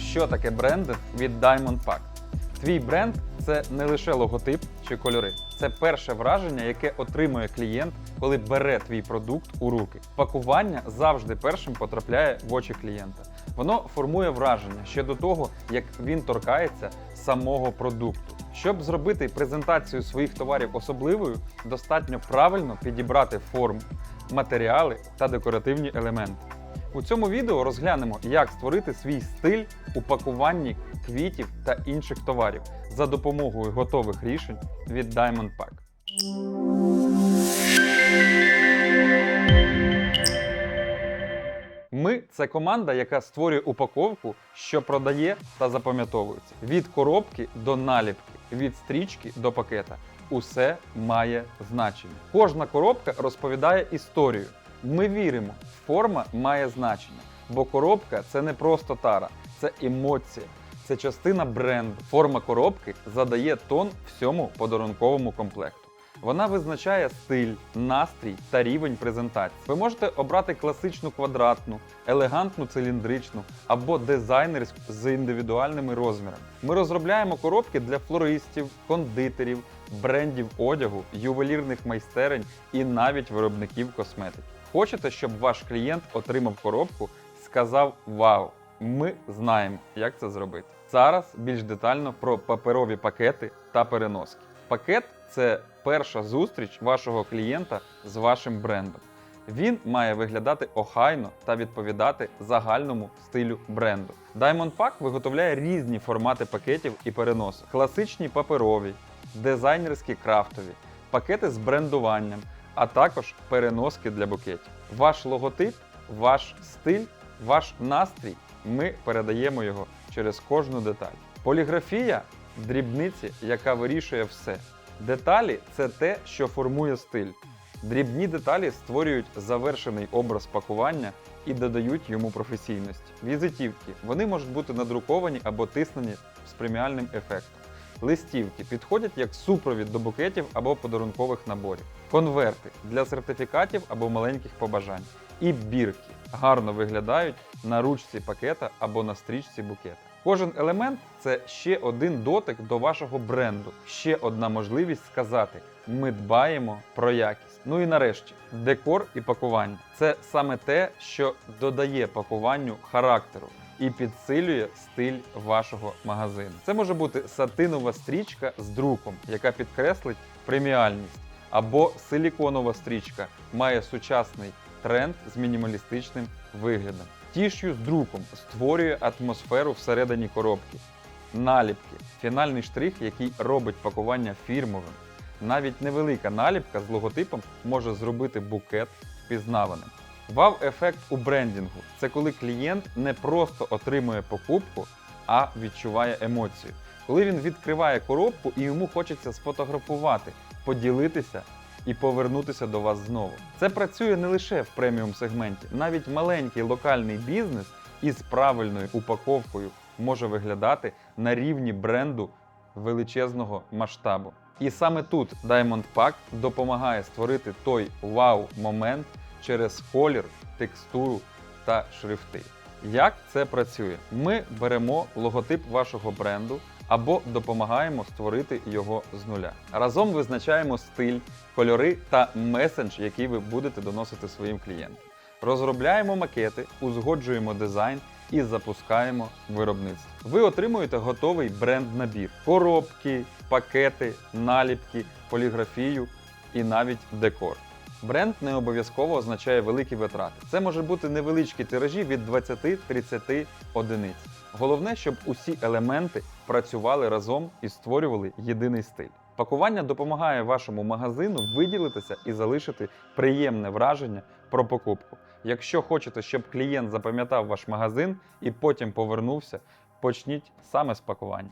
Що таке брендинг від Diamond Pack? Твій бренд це не лише логотип чи кольори, це перше враження, яке отримує клієнт, коли бере твій продукт у руки. Пакування завжди першим потрапляє в очі клієнта. Воно формує враження ще до того, як він торкається самого продукту. Щоб зробити презентацію своїх товарів особливою, достатньо правильно підібрати форму, матеріали та декоративні елементи. У цьому відео розглянемо, як створити свій стиль у пакуванні квітів та інших товарів за допомогою готових рішень від Diamond Pack. Ми це команда, яка створює упаковку, що продає та запам'ятовується. Від коробки до наліпки, від стрічки до пакета. Усе має значення. Кожна коробка розповідає історію. Ми віримо, форма має значення, бо коробка це не просто тара, це емоція, це частина бренду. Форма коробки задає тон всьому подарунковому комплекту. Вона визначає стиль, настрій та рівень презентації. Ви можете обрати класичну квадратну, елегантну циліндричну або дизайнерську з індивідуальними розмірами. Ми розробляємо коробки для флористів, кондитерів, брендів одягу, ювелірних майстерень і навіть виробників косметики. Хочете, щоб ваш клієнт отримав коробку, сказав Вау! Ми знаємо, як це зробити. Зараз більш детально про паперові пакети та переноски. Пакет це перша зустріч вашого клієнта з вашим брендом. Він має виглядати охайно та відповідати загальному стилю бренду. Diamond Pack виготовляє різні формати пакетів і переносок: класичні паперові, дизайнерські крафтові, пакети з брендуванням, а також переноски для букетів. Ваш логотип, ваш стиль, ваш настрій. Ми передаємо його через кожну деталь. Поліграфія дрібниці, яка вирішує все. Деталі це те, що формує стиль. Дрібні деталі створюють завершений образ пакування і додають йому професійності. Візитівки вони можуть бути надруковані або тиснені з преміальним ефектом. Листівки підходять як супровід до букетів або подарункових наборів. Конверти для сертифікатів або маленьких побажань. І бірки гарно виглядають на ручці пакета або на стрічці букета. Кожен елемент це ще один дотик до вашого бренду, ще одна можливість сказати: ми дбаємо про якість. Ну і нарешті, декор і пакування це саме те, що додає пакуванню характеру і підсилює стиль вашого магазину. Це може бути сатинова стрічка з друком, яка підкреслить преміальність, або силіконова стрічка має сучасний тренд з мінімалістичним виглядом. Тіш'ю з друком створює атмосферу всередині коробки. Наліпки фінальний штрих, який робить пакування фірмовим. Навіть невелика наліпка з логотипом може зробити букет впізнаваним. Вау-ефект у брендінгу це коли клієнт не просто отримує покупку, а відчуває емоцію. Коли він відкриває коробку і йому хочеться сфотографувати, поділитися і повернутися до вас знову. Це працює не лише в преміум сегменті, навіть маленький локальний бізнес із правильною упаковкою може виглядати на рівні бренду величезного масштабу. І саме тут Diamond Pack допомагає створити той вау-момент через колір, текстуру та шрифти. Як це працює? Ми беремо логотип вашого бренду або допомагаємо створити його з нуля. Разом визначаємо стиль, кольори та месендж, який ви будете доносити своїм клієнтам. Розробляємо макети, узгоджуємо дизайн і запускаємо виробництво. Ви отримуєте готовий бренд-набір: коробки, пакети, наліпки, поліграфію і навіть декор. Бренд не обов'язково означає великі витрати. Це може бути невеличкі тиражі від 20-30 одиниць. Головне, щоб усі елементи працювали разом і створювали єдиний стиль. Пакування допомагає вашому магазину виділитися і залишити приємне враження про покупку. Якщо хочете, щоб клієнт запам'ятав ваш магазин і потім повернувся, почніть саме з пакування.